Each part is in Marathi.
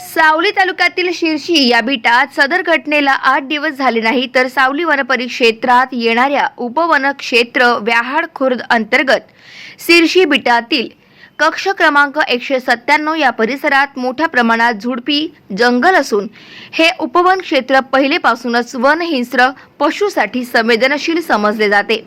सावली तालुक्यातील शिरशी या बिटात सदर घटनेला आठ दिवस झाले नाही तर सावली वनपरिक्षेत्रात येणाऱ्या उपवनक्षेत्र व्याहाड खुर्द अंतर्गत शिरशी बिटातील कक्ष क्रमांक एकशे सत्त्याण्णव या परिसरात मोठ्या प्रमाणात झुडपी जंगल असून हे उपवन क्षेत्र पहिलेपासूनच वनहिंस्र पशुसाठी संवेदनशील समजले जाते.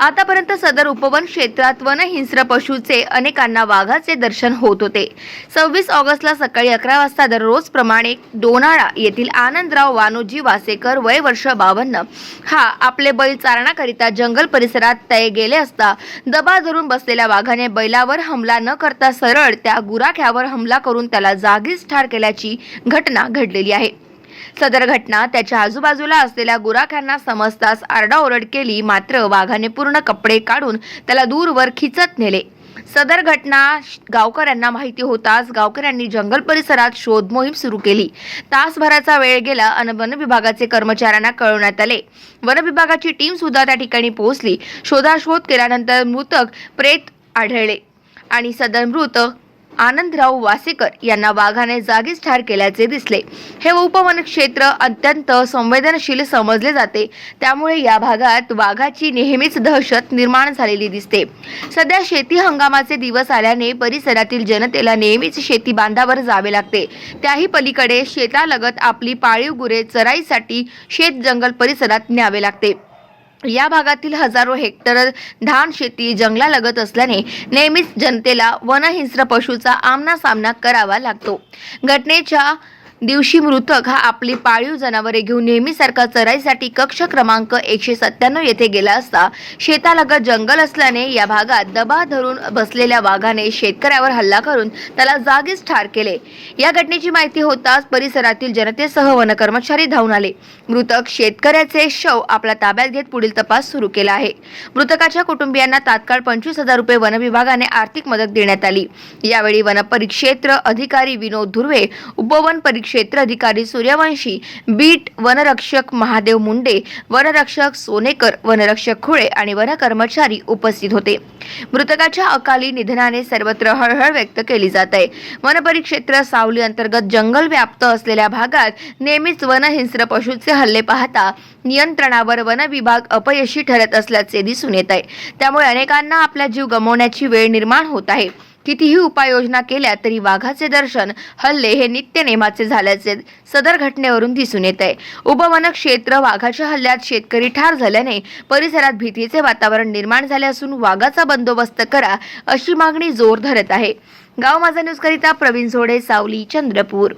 आतापर्यंत सदर उपवन क्षेत्रात वनहिंस्र पशुचे अनेकांना वाघाचे दर्शन होत होते. सव्वीस ऑगस्टला सकाळी अकरा वाजता दररोज प्रमाणे दोनाळा येथील आनंदराव वानोजी वासेकर वय वर्ष बावन्न हा आपले बैल चारण्याकरिता जंगल परिसरात तय गेले असता दबा धरून बसलेल्या वाघाने बैलावर हमला न करता सरळ त्या गुराख्यावर हमला करून त्याला जागीच ठार केल्याची घटना घडलेली आहे. सदर घटना त्याच्या आजूबाजूला असलेल्या गुराख्यांना समजताच आरडाओरड केली मात्र वाघाने पूर्ण कपडे काढून त्याला दूरवर खिचत नेले. सदर घटना गावकऱ्यांना माहिती होताच गावकऱ्यांनी जंगल परिसरात शोध मोहीम सुरू केली. तासभराचा वेळ गेला आणि वन विभागाचे कर्मचाऱ्यांना कळवण्यात आले. वन विभागाची टीम सुद्धा त्या ठिकाणी पोहोचली. शोधाशोध केल्यानंतर मृतक प्रेत आढळले आणि सदर मृत आनंदराव वासेकर यांना वाघाने जागीच ठार केल्याचे दिसले. हे उपवन क्षेत्र अत्यंत संवेदनशील समजले जाते. त्यामुळे या भागात वाघाची नेहमीच दहशत निर्माण झालेली दिसते. सध्या शेती हंगामाचे दिवस आल्याने परिसरातील जनतेला नेहमीच शेती बांधावर जावे लागते. त्याही पलीकडे शेतालगत आपली पाळीव गुरे चराईसाठी शेत जंगल परिसरात न्यावे लागते. या भागातील हजारो हेक्टर धान शेती जंगलालगत असल्याने नेहमीच जनतेला वनहिंस्र पशुचा आमना सामना करावा लागतो. घटनेच्या दिवशी मृतक हा आपली पाळीव जनावरे घेऊन नेहमीसारखा चराईसाठी कक्ष क्रमांक एकशे सत्त्याण्णव येथे गेला असता शेतालगत जंगल असल्याने या भागात दबा धरून बसलेल्या वाघाने शेतकऱ्यावर हल्ला करून त्याला जागीच ठार केले. या घटनेची माहिती होताच परिसरातील जनतेसह वनकर्मचारी धावून आले. मृतक शेतकऱ्याचे शव आपल्या ताब्यात घेत पुढील तपास सुरू केला आहे. मृतकाच्या कुटुंबियांना तात्काळ पंचवीस हजार रुपये वन विभागाने आर्थिक मदत देण्यात आली. यावेळी वन परिक्षेत्र अधिकारी विनोद धुर्वे उपवन क्षेत्र अधिकारी सूर्यवंशी बीट वनरक्षक महादेव मुंडे वनरक्षक सोनेकर वनरक्षक खुळे आणि वन कर्मचारी उपस्थित होते. मृतकाच्या अकाली निधनाने सर्वत्र हळहळ व्यक्त केली जात आहे. वनपरिक्षेत्र सावली अंतर्गत जंगल व्याप्त असलेल्या भागात नेहमीच वनहिंस्र पशूचे हल्ले पाहता नियंत्रणावर वन विभाग अपयशी ठरत असल्याचे दिसून येत आहे. त्यामुळे अनेकांना आपला जीव गमावण्याची वेळ निर्माण होत आहे. कितीही उपाययोजना केल्या तरी वाघाचे दर्शन हल्ले हे नित्य नेमाचे झाल्याचे सदर घटनेवरून दिसून येत आहे उपवन क्षेत्र वाघाच्या हल्ल्यात शेतकरी ठार झाल्याने परिसरात भीतीचे वातावरण निर्माण झाले असून वाघाचा बंदोबस्त करा अशी मागणी जोर धरत आहे. गाव माझा न्यूज करिता प्रवीण झोडे सावली चंद्रपूर.